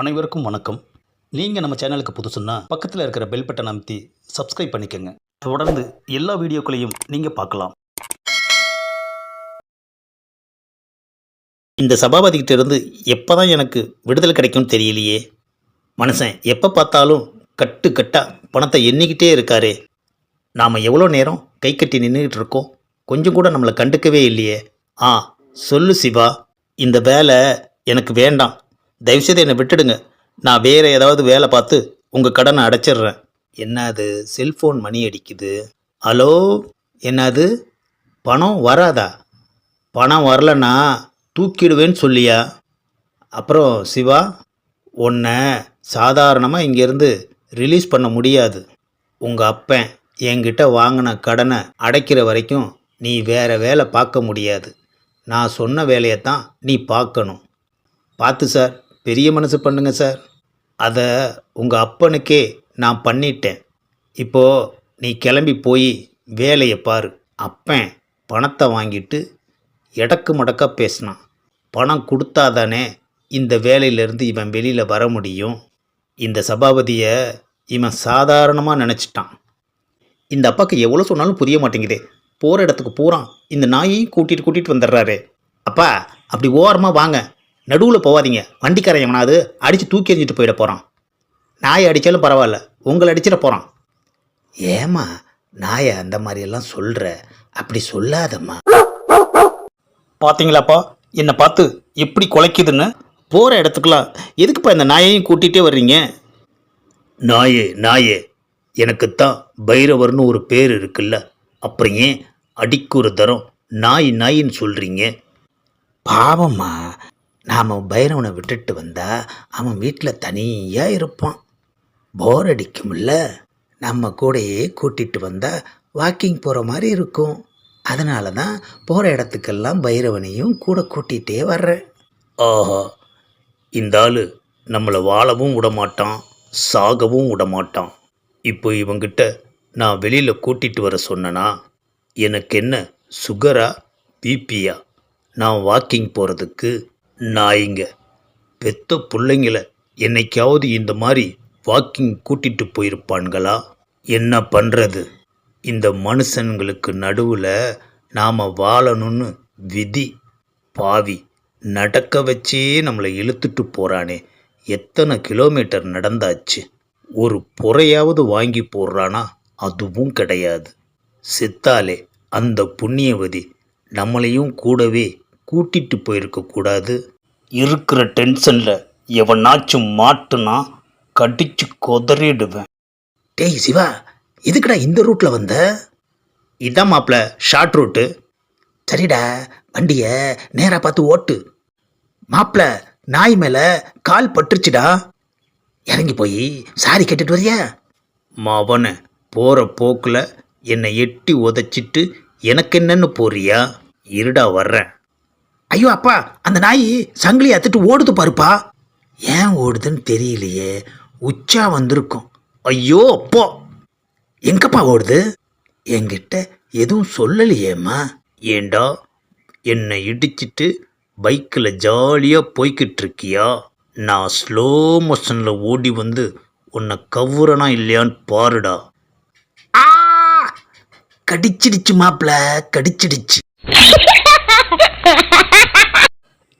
அனைவருக்கும் வணக்கம். நீங்கள் நம்ம சேனலுக்கு புதுசுன்னா பக்கத்தில் இருக்கிற பெல் பட்டன் அமைத்தி சப்ஸ்கிரைப் பண்ணிக்கோங்க. தொடர்ந்து எல்லா வீடியோக்களையும் நீங்கள் பார்க்கலாம். இந்த சபாபதிக்கிட்டேருந்து எப்போ தான் எனக்கு விடுதலை கிடைக்கும்னு தெரியலையே. மனுஷன் எப்போ பார்த்தாலும் கட்டு கட்டாக பணத்தை எண்ணிக்கிட்டே இருக்காரே. நாம் எவ்வளோ நேரம் கை கட்டி நின்றுக்கிட்டு இருக்கோம்? கொஞ்சம் கூட நம்மளை கண்டுக்கவே இல்லையே. ஆ சொல்லு சிவா. இந்த வேலை எனக்கு வேண்டாம். தயவுசெய்து என்னை விட்டுடுங்க. நான் வேறு ஏதாவது வேலை பார்த்து உங்கள் கடனை அடைச்சிடுறேன். என்னது? செல்ஃபோன் மணி அடிக்குது. ஹலோ? என்னது? பணம் வராதா? பணம் வரலன்னா தூக்கிடுவேன்னு சொல்லியா? அப்புறம் சிவா உன்னை சாதாரணமாக இங்கேருந்து ரிலீஸ் பண்ண முடியாது. உங்கள் அப்பன் என்கிட்ட வாங்கின கடனை அடைக்கிற வரைக்கும் நீ வேற வேலை பார்க்க முடியாது. நான் சொன்ன வேலையை தான் நீ பார்க்கணும். பார்த்து சார். பெரிய மனசு பண்ணுங்க சார். அதை உங்கள் அப்பனுக்கே நான் பண்ணிட்டேன். இப்போது நீ கிளம்பி போய் வேலையை பாரு. அப்பன் பணத்தை வாங்கிட்டு எடக்கு மடக்க பேசினான். பணம் கொடுத்தாதானே இந்த வேலையிலேருந்து இவன் வெளியில் வர முடியும். இந்த சபாபதியை இவன் சாதாரணமாக நினச்சிட்டான். இந்த அப்பாவுக்கு எவ்வளோ சொன்னாலும் புரிய மாட்டேங்குதே. போகிற இடத்துக்கு பூரா இந்த நாயையும் கூட்டிகிட்டு கூட்டிகிட்டு வந்துடுறாரு. அப்பா அப்படி ஓரமாக வாங்க. நடுவில் போகாதீங்க வண்டிக்காரன் எவனாவது அடித்து தூக்கி எறிஞ்சிட்டு போயிட போகிறான் நாயை அடித்தாலும் பரவாயில்ல. உங்களை அடிச்சிட போகிறான் ஏமா நாயை அந்த மாதிரியெல்லாம் சொல்கிற அப்படி சொல்லாதம்மா. பார்த்தீங்களாப்பா என்னை பார்த்து எப்படி குலைக்குதுன்னு? போகிற இடத்துக்குலாம் எதுக்குப்பா இந்த நாயையும் கூட்டிகிட்டே வர்றீங்க? நாயே நாயே எனக்குத்தான் பைரவர்னு ஒரு பேர் இருக்குல்ல. அப்புறம் ஏன் அடிக்குற தரம் நாய் நாயின்னு சொல்கிறீங்க பாவம்மா. நாம் பைரவனை விட்டுட்டு வந்தால் அவன் வீட்டில் தனியாக இருப்பான். போர் அடிக்கும்ல. நம்ம கூடயே கூட்டிகிட்டு வந்தால் வாக்கிங் போகிற மாதிரி இருக்கும். அதனால தான் போகிற இடத்துக்கெல்லாம் பைரவனையும் கூட கூட்டிகிட்டே வர்றேன் ஆஹா. இந்த ஆள் நம்மளை வாழவும் விட மாட்டான் சாகவும் விட மாட்டான் இப்போ இவங்கிட்ட நான் வெளியில் கூட்டிகிட்டு வர சொன்னனா எனக்கு என்ன சுகரா பிபியா நான் வாக்கிங் போகிறதுக்கு நாய்ங்க பெத்த பிள்ளைங்கள என்னைக்காவது இந்த மாதிரி வாக்கிங் கூட்டிகிட்டு போயிருப்பான்களா? என்ன பண்ணுறது இந்த மனுஷன்களுக்கு நடுவில் நாம் வாழணும்னு விதி பாவி நடக்க வச்சே நம்மளை இழுத்துட்டு போகிறானே எத்தனை கிலோமீட்டர் நடந்தாச்சு? ஒரு புறையாவது வாங்கி போடுறானா? அதுவும் கிடையாது. செத்தாலே அந்த புண்ணியவதி நம்மளையும் கூடவே கூட்டிட்டு போயிருக்க கூடாது. இருக்கிற டென்ஷனில் எவனாச்சும் மாட்டுனா கடிச்சு கொதறிடுவேன். டேய் சிவா எதுக்குடா இந்த ரூட்டில் வந்த? இதான் மாப்பிள ஷார்ட் ரூட்டு சரிடா வண்டியை நேராக பார்த்து ஓட்டு. மாப்பிள நாய் மேலே கால் பட்டுருச்சுடா. இறங்கி போய் சாரி கேட்டுட்டு வரியா? மவனை போகிற போக்கில் என்னை எட்டி உதைச்சிட்டு எனக்கு என்னன்னு போறியா? இருடா வர்றேன். ஐயோ அப்பா அந்த நாய் சங்கிலி அத்துட்டு ஓடுது பாருப்பா. ஏன் ஓடுதுன்னு தெரியலையே. உச்சா வந்திருக்கும். ஐயோ அப்போ. எங்கப்பா ஓடுது? என்கிட்ட எதுவும் சொல்லலையேம்மா. ஏண்டா என்னை இடிச்சிட்டு பைக்கில் ஜாலியாக போய்கிட்டு இருக்கியா நான் ஸ்லோ மோஷனில் ஓடி வந்து உன்னை கவுறனா இல்லையான்னு பாருடா. ஆ! கடிச்சிடுச்சு மாப்பிள கடிச்சிடுச்சு.